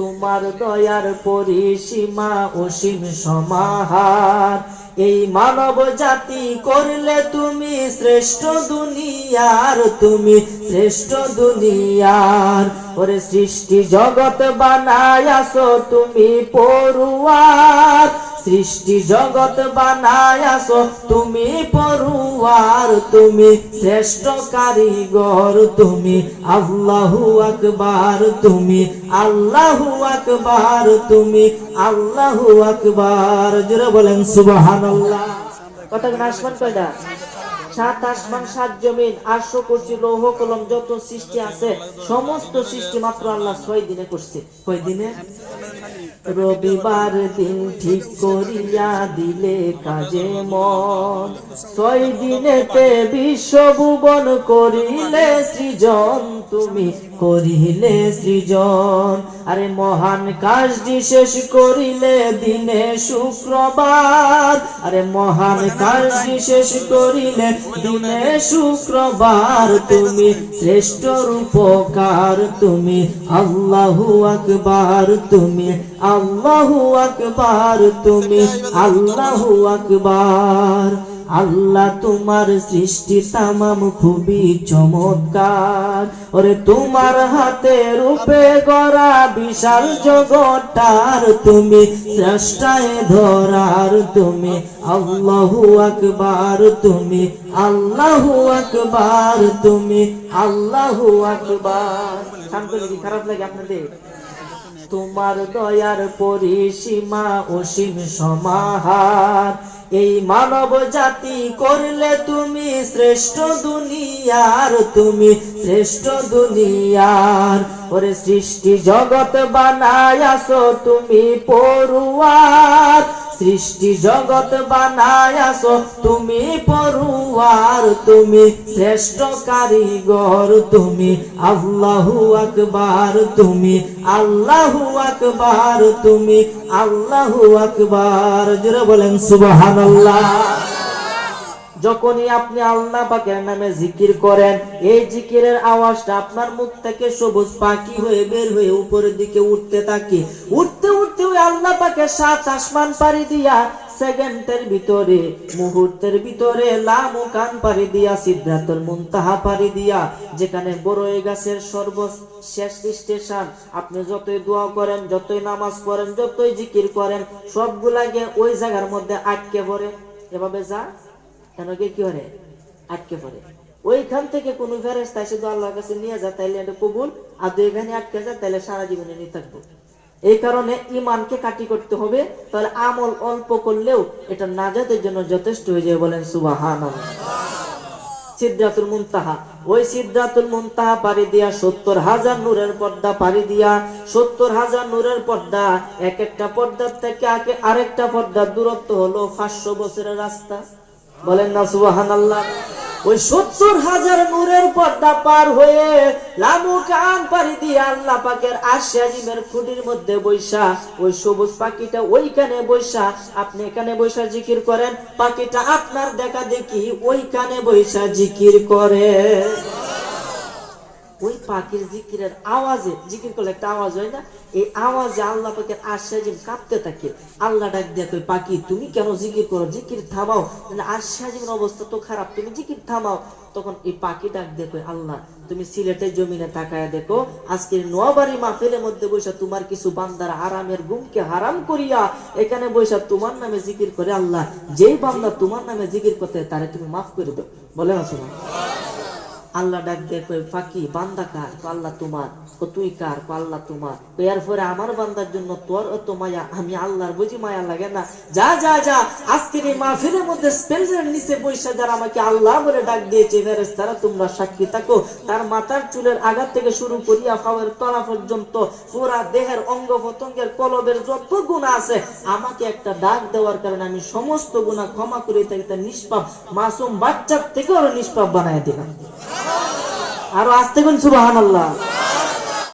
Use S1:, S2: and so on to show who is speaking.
S1: তোমার দয়ার পরিসীমা অসীম সমাহার। এই মানব জাতি করলে তুমি শ্রেষ্ঠ দুনিয়ার, তুমি শ্রেষ্ঠ দুনিয়ার। ওরে সৃষ্টি জগৎ বানায় আসো তুমি পড়ুয়ার। সৃষ্টি জগৎ বানায় আসো। তুমি পড়ুয়ার, তুমি শ্রেষ্ঠ কারিগর, তুমি আল্লাহু আকবার, তুমি আল্লাহু আকবার, তুমি আল্লাহু আকবার। জোরে বলেন, সুবহানাল্লাহ। কত আসমান, কয়টা? সাত আসমান, সাত জমিন আটশো করছি লৌহ, কলম, যত সৃষ্টি আছে, সমস্ত সৃষ্টি মাত্র আল্লাহ ছয় দিনে করছে। কয় দিনে? রবিবার দিন ঠিক করিয়া দিলে কাজে মন। ছয় দিনেতে বিশ্বভুবন করিলে সৃজন তুমি করিলে সৃজন। আরে মহান কাজটি শেষ করিলে দিনে শুক্রবার। আরে মহান কাজটি শেষ করিলে দিনে শুক্রবার। তুমি শ্রেষ্ঠ রূপকার, তুমি আল্লাহু আকবার, তুমি আল্লাহু আকবার, তুমি আল্লাহু আকবার। আল্লাহ তোমার সৃষ্টি তামাম খুবই চমৎকার। ওরে তোমার হাতে রূপে গড়া বিশাল জগৎটার তুমি স্রষ্টায় ধরার, তুমি আল্লাহু আকবার, তুমি আল্লাহু আকবার, তুমি আল্লাহু আকবার। খারাপ লাগে আপনাদের। তোমার দয়ার পরিসীমা অসীম সমাহার। এই মানব জাতি করলে তুমি শ্রেষ্ঠ দুনিয়ার, তুমি শ্রেষ্ঠ দুনিয়ার। ওরে সৃষ্টি জগৎ বানায় আসো তুমি পড়ুয়ার। সৃষ্টি জগৎ বানায় আসো। তুমি পড়ুয়ার, তুমি শ্রেষ্ঠ কারিগর তুমি আল্লাহু আকবার, তুমি আল্লাহু আকবার, তুমি আল্লাহু আকবার। জোরে বলেন, সুবহানাল্লাহ। যখনই আপনি আল্লাহ পাকের নামে জিকির করেন, এই জিকিরের আওয়াজটা আপনার মুখ থেকে সবুজ পাখি হয়ে বের হয়ে উপরের দিকে উঠতে থাকে। ওই আল্লাহ পাকের সাত আসমান পাড়ি দিয়া, সেকেন্ডের ভিতরে, মুহূর্তের ভিতরে, লামু কান পাড়ি দিয়া সিদ্ধাতুল মুনতাহা পাড়ি দিয়া, যেখানে বড়ই গাছের সর্বশেষ স্টেশন। আপনি যতই দোয়া করেন, যতই নামাজ পড়েন, যতই জিকির করেন, সবগুলাকে ওই জায়গার মধ্যে আটকে পড়ে। এভাবে যা, কেন কি কি করে আটকে পড়ে। ওইখান থেকে কোন ফেরেস্তা শুধু আল্লাহর কাছে নিয়ে যায়, তাইলে এটা কবুল। আর দুই এখানে আটকে যায়, তাইলে সারা জীবনে নিয়ে থাকব। এই কারণে ইমানকে কাটি করতে হবে, তাহলে আমল অল্প করলেও এটা নাজাতের জন্য যথেষ্ট হয়ে যায় বলেন সুবাহান আরেকটা পর্দার দূরত্ব হলো পাঁচশো বছরের রাস্তা। বলেন না সুবাহান আল্লাহ ওই সত্তর হাজার নূরের পর্দা পার হয়ে লামু কান পাড়ি দিয়ে আল্লাহ পাকের আশিমের খুঁটির মধ্যে বৈশা, ওই সবুজ পাখিটা ওইখানে বৈশা। আপনি এখানে বৈশা জিকির করেন, পাখিটা আপনার দেখা দেখি ওইখানে বৈশা জিকির করে। ওই পাখির জিকিরের আওয়াজে, জিকির করলে একটা আওয়াজ হয় না? এই আওয়াজে আল্লাহ পাকের আশ্বাজিম কাঁপতে থাকে। আল্লাহ ডাক দিয়ে কই পাখি, তুমি কেন জিকির করো? জিকির থামাও। আশ্বাজিমের অবস্থা তো খারাপ, তুমি জিকির থামাও। তখন এই পাখি ডাক কই আল্লাহ, তুমি সিলেটের জমিনে তাকায় দেখো আজকের নোয়াবাড়ি মাহফিলের মধ্যে বৈশা তোমার কিছু বান্দার আরামের গুমকে হারাম করিয়া, এখানে বৈশা তোমার নামে জিকির করে আল্লাহ, যেই বান্দা তোমার নামে জিকির করতে তারে তুমি মাফ করে দাও। বলে না শোনা আল্লাহ ডাক দিয়ে কই ফাঁকি, বান্দা কার? আল্লাহ তোমার ও তুই কার? আল্লাহ তোমার। কই এরপরে আমার বান্দার জন্য তোর এত মায়া, আমি আল্লাহর বুঝি মায়া লাগে না। যা যা যা আজকের এই মাহফিলের মধ্যে স্পেলের নিচে পয়সা যারা আমাকে আল্লাহ বলে ডাক দিয়েছে, ফেরেশতারা, তোমরা সাক্ষী থাকো। তার মাথার চুলের আঘাত থেকে শুরু করিয়া পাওয়ার তলা পর্যন্ত, পুরা দেহের অঙ্গ প্রত্যঙ্গের কলবের যত গুণা আছে, আমাকে একটা ডাক দেওয়ার কারণে আমি সমস্ত গুণা ক্ষমা করে থাকি তার নিষ্পাপ, মাসুম বাচ্চার থেকেও আরও নিষ্পাপ বানায় দিলাম। আরও আসতে কোন সুবাহান আল্লাহ